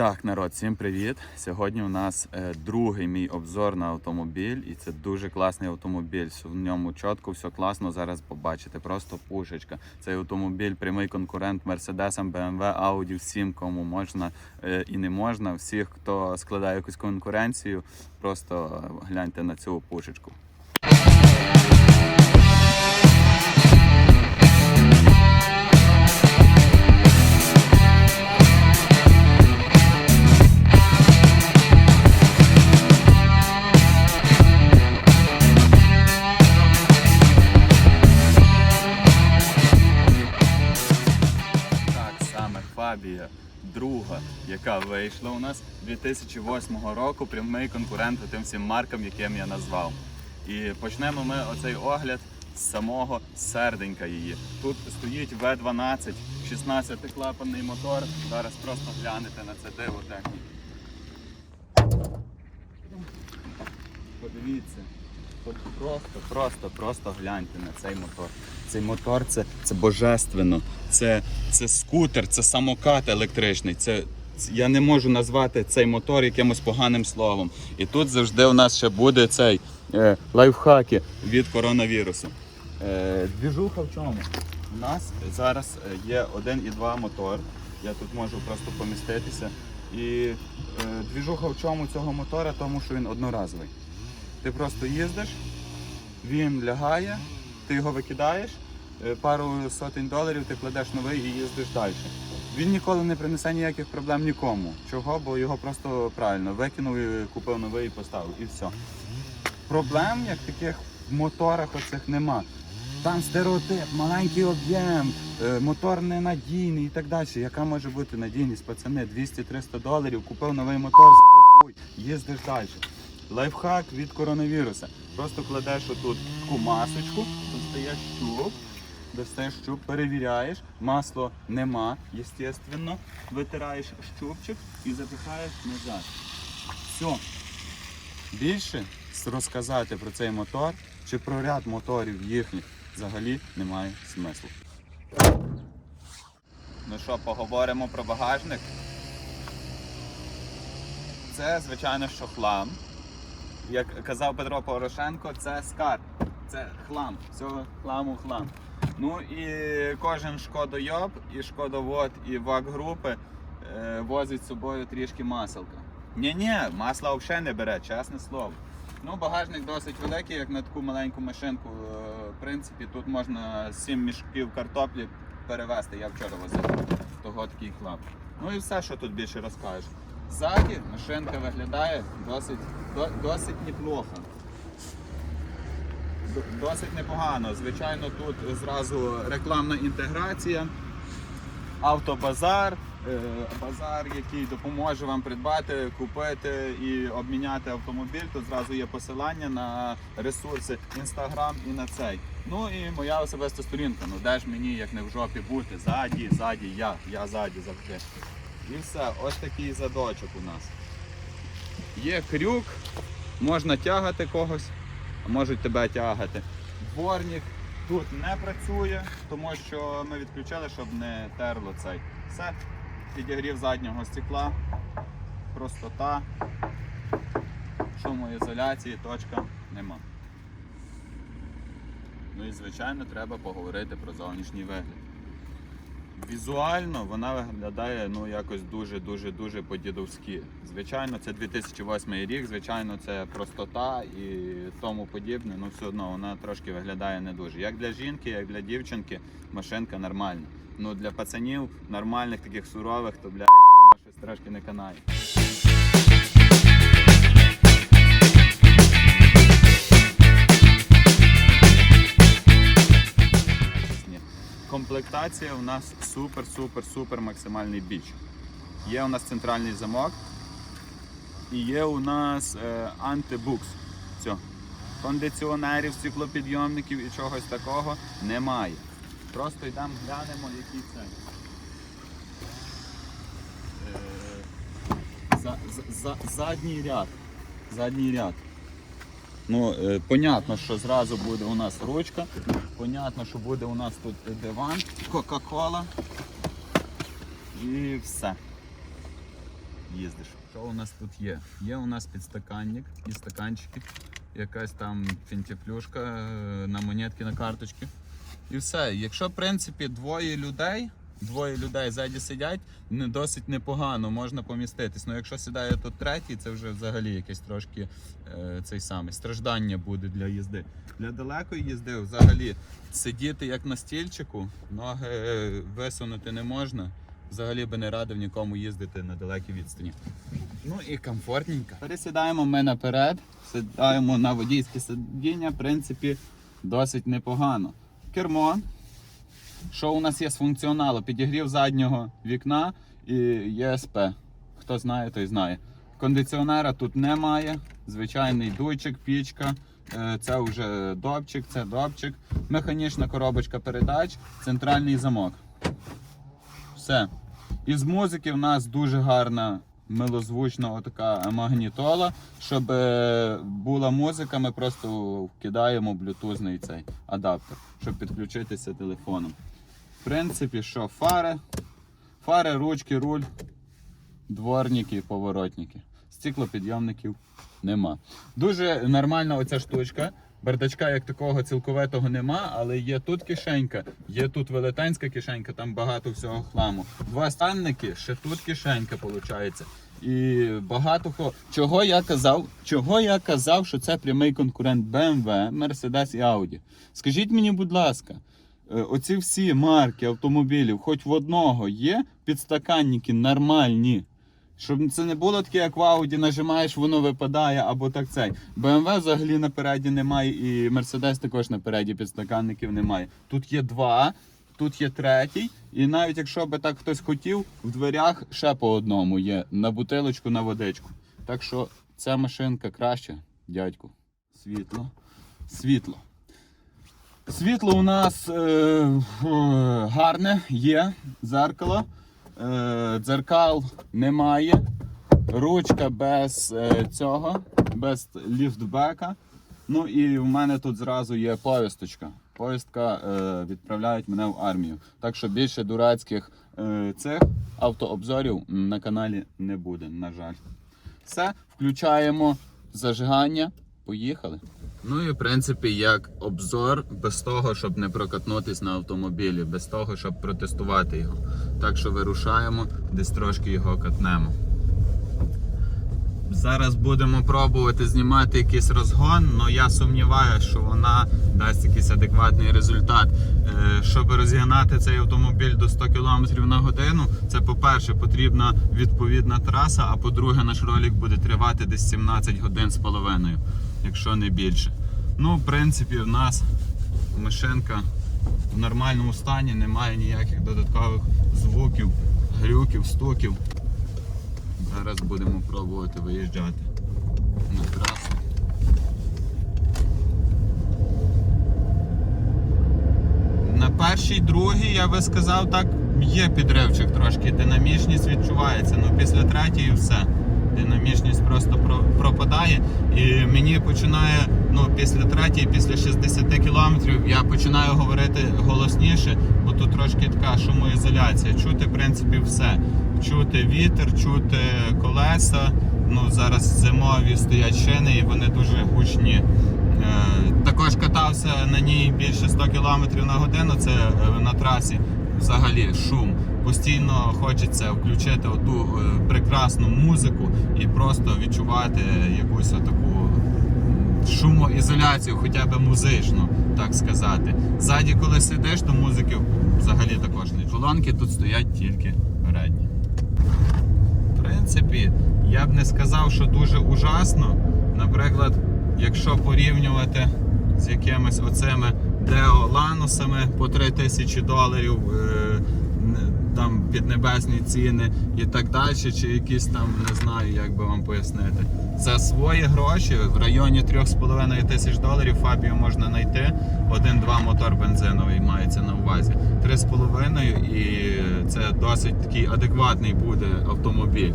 Так, народ, всім привіт! Сьогодні у нас е, другий мій обзор на автомобіль, і це дуже класний автомобіль. В ньому чітко, все класно. Зараз побачите. Просто пушечка. Цей автомобіль прямий конкурент Mercedes, BMW, Audi, всім, кому можна е, і не можна. Всіх, хто складає якусь конкуренцію, просто е, гляньте на цю пушечку. Яка вийшла у нас 2008 року, прямий конкурент тим всім маркам, яким я назвав. І почнемо ми оцей огляд з самого серденька її. Тут стоїть V12, 16-клапанний мотор. Зараз просто глянете на це диво техніки. Подивіться. Просто, просто, просто гляньте на цей мотор. Цей мотор це, це божественно. Це, це скутер, це самокат електричний. Це- я не можу назвати цей мотор якимось поганим словом. І тут завжди у нас ще буде цей е, лайфхаки від коронавірусу. Е, двіжуха в чому? У нас зараз е, є 1,2 мотор. Я тут можу просто поміститися. І е, двіжуха в чому цього мотора, тому що він одноразовий. Ти просто їздиш, він лягає, ти його викидаєш, е, пару сотень доларів ти кладеш новий і їздиш далі. Він ніколи не принесе ніяких проблем нікому. Чого? Бо його просто правильно викинув і купив новий і поставив. І все. Проблем як таких в моторах оцих нема. Там стереотип, маленький об'єм, е, мотор ненадійний і так далі. Яка може бути надійність, пацани? 200-300 доларів, купив новий мотор, забив їздиш далі. Лайфхак від коронавіруса. Просто кладеш отут таку масочку, достаєш щуп, достаєш щуп, перевіряєш, масло нема, естественно, витираєш щупчик і запихаєш назад. Все. Більше розказати про цей мотор чи про ряд моторів їхніх взагалі немає смислу. Ну що, поговоримо про багажник. Це, звичайно, що хлам. Як казав Петро Порошенко, це скарб, це хлам, всього хламу хлам. Ну і кожен шкодойоб, і шкодовод, і вак групи е, возить з собою трішки маселка. Ні-ні, масла взагалі не бере, чесне слово. Ну, багажник досить великий, як на таку маленьку машинку. Е, В принципі, тут можна 7 мішків картоплі перевезти. Я вчора возив. Того такий хлам. Ну і все, що тут більше розкажеш. Ззаді машинка виглядає досить, до- досить неплохо. Досить непогано. Звичайно, тут зразу рекламна інтеграція, автобазар, е, базар, який допоможе вам придбати, купити і обміняти автомобіль. Тут зразу є посилання на ресурси Instagram і на цей. Ну і моя особиста сторінка. Ну де ж мені як не в жопі бути? Ззаді, ззаді, я, я ззаді завжди. І все, ось такий задочок у нас. Є крюк, можна тягати когось, можуть тебе тягати. Дворник тут не працює, тому що ми відключили, щоб не терло цей. Все, підігрів заднього стекла, простота, шумоізоляції, точка нема. Ну і звичайно треба поговорити про зовнішній вигляд. Візуально вона виглядає ну якось дуже-дуже дуже по-дідовськи. Звичайно, це 2008 рік, звичайно, це простота і тому подібне, ну все одно вона трошки виглядає не дуже. Як для жінки, як для дівчинки, машинка нормальна. Ну для пацанів нормальних таких сурових, то блядь, воно щось трошки не канає. Комплектація у нас супер, супер, супер максимальний біч. Є у нас центральний замок і є у нас е, антибукс. Все. Кондиціонерів, стеклопідйомників і чогось такого немає. Просто йдемо глянемо, який це. Е, за, за, за, задній ряд. Задній ряд. Ну, е, понятно, що зразу буде у нас ручка. Понятно, що буде у нас тут диван, Кока-Кола і все. їздиш. Що у нас тут є? Є у нас підстаканник і стаканчики, якась там фінтіфлюшка е, на монетки, на карточки. І все. Якщо, в принципі, двоє людей, двоє людей ззаді сидять, не досить непогано, можна поміститись. Ну якщо сідає тут третій, це вже взагалі якесь трошки е, цей самий страждання буде для їзди. Для далекої їзди взагалі сидіти як на стільчику, ноги е, висунути не можна. Взагалі би не радив нікому їздити на далекій відстані. Ну і комфортненько. Пересідаємо ми наперед, сідаємо на водійське сидіння, в принципі, досить непогано. Кермо. Що у нас є з функціоналу? Підігрів заднього вікна і ЄСП. Хто знає, той знає. Кондиціонера тут немає. Звичайний дуйчик, пічка. Е, Це вже допчик, це допчик. Механічна коробочка передач, центральний замок. Все. Із музики в нас дуже гарна милозвучна отака магнітола. Щоб е, була музика, ми просто вкидаємо блютузний цей адаптер, щоб підключитися телефоном. В принципі, що фари, фари, ручки, руль, дворники, поворотники. Стеклопідйомників нема. Дуже нормальна оця штучка. Бардачка як такого цілковитого нема, але є тут кишенька, є тут велетенська кишенька, там багато всього хламу. Два станники, ще тут кишенька виходить. І багато. Чого я казав? Чого я казав, що це прямий конкурент BMW, Mercedes і Audi? Скажіть мені, будь ласка, оці всі марки автомобілів, хоч в одного є підстаканники нормальні. Щоб це не було таке, як в Audi, нажимаєш, воно випадає, або так цей. BMW взагалі напереді немає, і Mercedes також напереді підстаканників немає. Тут є два, тут є третій, і навіть якщо би так хтось хотів, в дверях ще по одному є на бутилочку, на водичку. Так що ця машинка краще, дядьку. Світло. Світло. Світло у нас е, гарне, є дзеркало. Е, дзеркал немає. Ручка без е, цього, без ліфтбека. Ну і в мене тут зразу є повісточка. Повістка е, відправляють мене в армію. Так що більше дурацьких е, цих автообзорів на каналі не буде, на жаль. Все, включаємо зажигання. Поїхали. Ну і в принципі, як обзор, без того, щоб не прокатнутись на автомобілі, без того, щоб протестувати його. Так що вирушаємо, десь трошки його катнемо. Зараз будемо пробувати знімати якийсь розгон, але я сумніваюся, що вона дасть якийсь адекватний результат. Е, Щоб розігнати цей автомобіль до 100 км на годину, це по-перше, потрібна відповідна траса, а по-друге, наш ролик буде тривати десь 17 годин з половиною, якщо не більше. Ну, в принципі, в нас машинка в нормальному стані, немає ніяких додаткових звуків, грюків, стуків. Зараз будемо пробувати виїжджати на трасу. На першій, другій, я би сказав, так, є підривчик трошки, динамічність відчувається. Ну після третьої все. Динамічність просто пропадає. І мені починає, ну, після третьої, після 60 кілометрів, я починаю говорити голосніше, бо тут трошки така шумоізоляція. Чути, в принципі, все. Чути вітер, чути колеса. Ну, зараз зимові стоять шини і вони дуже гучні. Е, Також катався на ній більше 100 км на годину. Це е, на трасі взагалі шум. Постійно хочеться включити оту е, прекрасну музику і просто відчувати якусь таку шумоізоляцію, хоча б музичну, так сказати. Ззаді, коли сидиш, то музики взагалі також не. Колонки тут стоять тільки передні. В принципі, я б не сказав, що дуже ужасно. Наприклад, якщо порівнювати з якимись оцими Део Ланусами по 3 тисячі доларів, е, піднебесні ціни і так далі, чи якісь там, не знаю, як би вам пояснити. За свої гроші в районі 3,5 тисяч доларів Фабію можна знайти. Один-два мотор бензиновий мається на увазі. 3,5 і це досить такий адекватний буде автомобіль.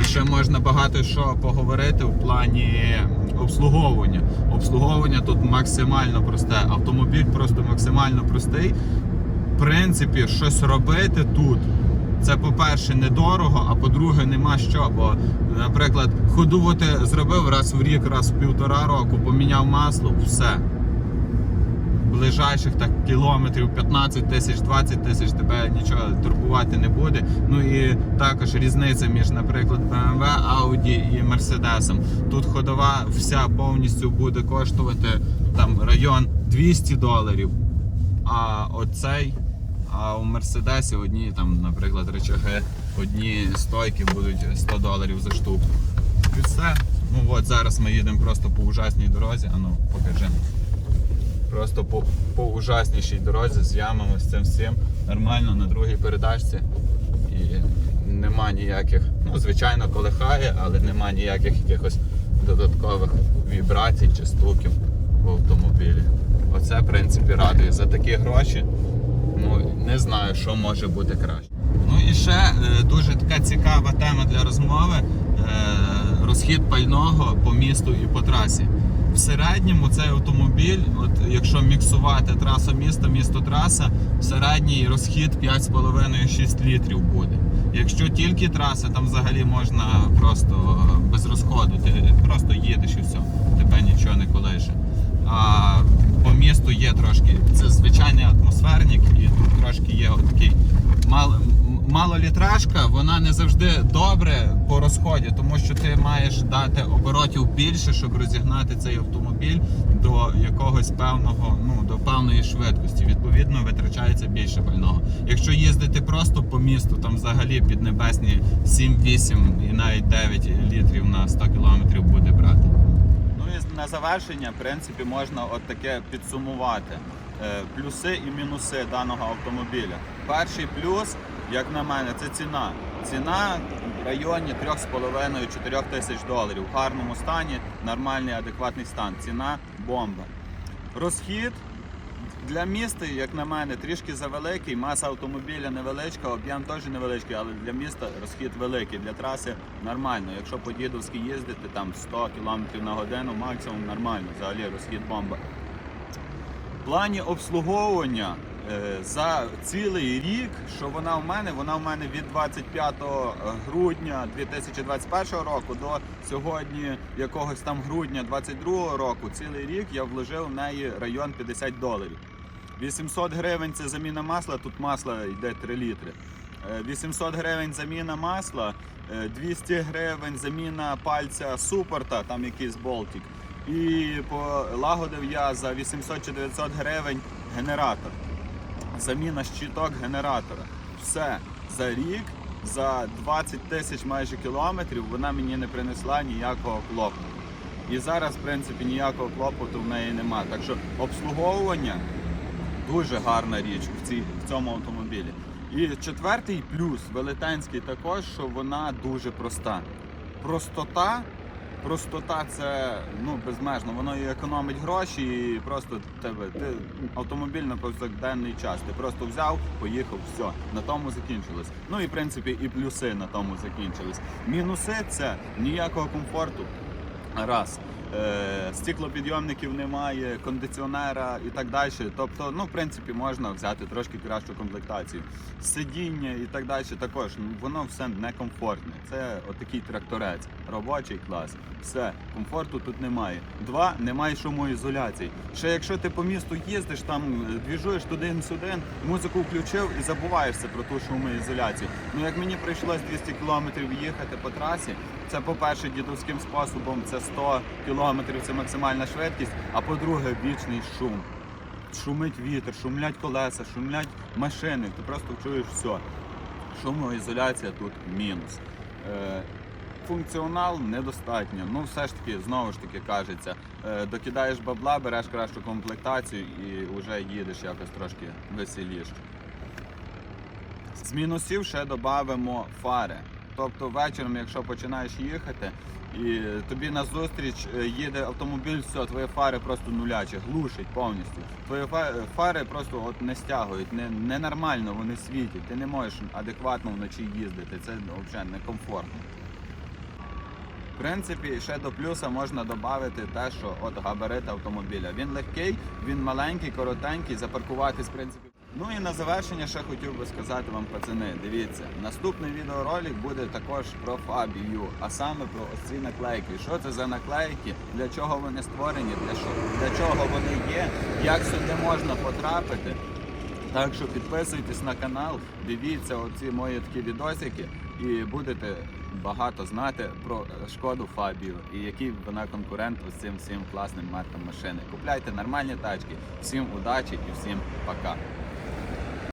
І ще можна багато що поговорити в плані обслуговування. Обслуговування тут максимально просте. Автомобіль просто максимально простий. В принципі, щось робити тут Це, по-перше, недорого, а по-друге, нема що. Бо, наприклад, ходу ти зробив раз в рік, раз в півтора року, поміняв масло, все. Ближайших так кілометрів 15 тисяч, 20 тисяч тебе нічого турбувати не буде. Ну і також різниця між, наприклад, BMW, Audi і Mercedes. Тут ходова вся повністю буде коштувати там район 200 доларів. А оцей, а у Мерседесі одні там, наприклад, речаги, одні стойки будуть 100 доларів за штуку. І все. Ну от зараз ми їдемо просто по ужасній дорозі. А ну, покажи. Просто по, по ужаснішій дорозі з ямами, з цим всім. Нормально на другій передачці. І нема ніяких, ну, звичайно, колихає, але нема ніяких якихось додаткових вібрацій чи стуків в автомобілі. Оце, в принципі, радує. За такі гроші, ну, не знаю, що може бути краще. Ну і ще е, дуже така цікава тема для розмови. е, Розхід пального по місту і по трасі. В середньому цей автомобіль, от якщо міксувати траса місто, місто траса, в середній розхід 5,5-6 літрів буде. Якщо тільки траса, там взагалі можна просто без розходу. Ти просто їдеш і все, тебе нічого не колише. А по місту є трошки. Це звичайний атмосферник, і тут трошки є такий мал, малолітражка, вона не завжди добре по розході, тому що ти маєш дати оборотів більше, щоб розігнати цей автомобіль до якогось певного, ну до певної швидкості. Відповідно, витрачається більше пального. Якщо їздити просто по місту, там взагалі піднебесні 7-8 і навіть 9 літрів на 100 кілометрів буде брати. Ну і на завершення, в принципі, можна от таке підсумувати. Е, Плюси і мінуси даного автомобіля. Перший плюс, як на мене, це ціна. Ціна в районі 3,5-4 тисяч доларів. В гарному стані, нормальний, адекватний стан. Ціна бомба. Розхід для міста, як на мене, трішки завеликий. Маса автомобіля невеличка, об'єм теж невеличкий, але для міста розхід великий. Для траси нормально. Якщо по дідовськи їздити, там 100 км на годину, максимум нормально. Взагалі розхід бомба. В плані обслуговування е, за цілий рік, що вона в мене, вона в мене від 25 грудня 2021 року до сьогодні якогось там грудня 2022 року. Цілий рік я вложив в неї район 50 доларів. 800 гривень це заміна масла, тут масло йде 3 літри. Е, 800 гривень заміна масла, е, 200 гривень заміна пальця супорта, там якийсь болтик. І полагодив я за 800 чи 900 гривень генератор. Заміна щиток генератора. Все за рік, за 20 тисяч майже кілометрів вона мені не принесла ніякого клопоту. І зараз, в принципі, ніякого клопоту в неї нема. Так що обслуговування дуже гарна річ в, цій, в цьому автомобілі. І четвертий плюс велетенський також, що вона дуже проста. Простота, простота це ну, безмежно, воно і економить гроші, і просто тебе ти автомобіль на повсякденний час. Ти просто взяв, поїхав, все. На тому закінчилось. Ну і в принципі і плюси на тому закінчились. Мінуси це ніякого комфорту. Раз. Е, стеклопідйомників немає, кондиціонера і так далі. Тобто, ну, в принципі, можна взяти трошки кращу комплектацію. Сидіння і так далі також, ну, воно все некомфортне. Це отакий тракторець, робочий клас. Все, комфорту тут немає. Два, немає шумоізоляції. Ще якщо ти по місту їздиш, там е, двіжуєш туди-сюди, музику включив і забуваєшся про ту шумоізоляцію. Ну як мені прийшлось 200 кілометрів їхати по трасі, це по-перше, дідовським способом це 100 кілометрів, це максимальна швидкість, а по-друге, вічний шум. Шумить вітер, шумлять колеса, шумлять машини, ти просто чуєш все. Шумоізоляція тут мінус. Е, Функціонал недостатньо. Ну, все ж таки, знову ж таки кажеться, е, докидаєш бабла, береш кращу комплектацію і вже їдеш якось трошки веселіше. З мінусів ще додамо фари. Тобто вечором, якщо починаєш їхати, і тобі назустріч е, їде автомобіль, все, твої фари просто нулячі, глушить повністю. Твої фари просто от не стягують, не, ненормально вони світять. Ти не можеш адекватно вночі їздити. Це взагалі некомфортно. В принципі, ще до плюса можна додати те, що от габарит автомобіля. Він легкий, він маленький, коротенький, запаркуватись, в принципі, Ну і на завершення ще хотів би сказати вам, пацани, дивіться, наступний відеоролик буде також про Фабію, а саме про ось ці наклейки. Що це за наклейки, для чого вони створені, для, що, для чого вони є, як сюди можна потрапити. Так що підписуйтесь на канал, дивіться оці мої такі відосики і будете багато знати про шкоду Фабію і який вона конкурент з цим всім класним маркам машини. Купляйте нормальні тачки. Всім удачі і всім пока.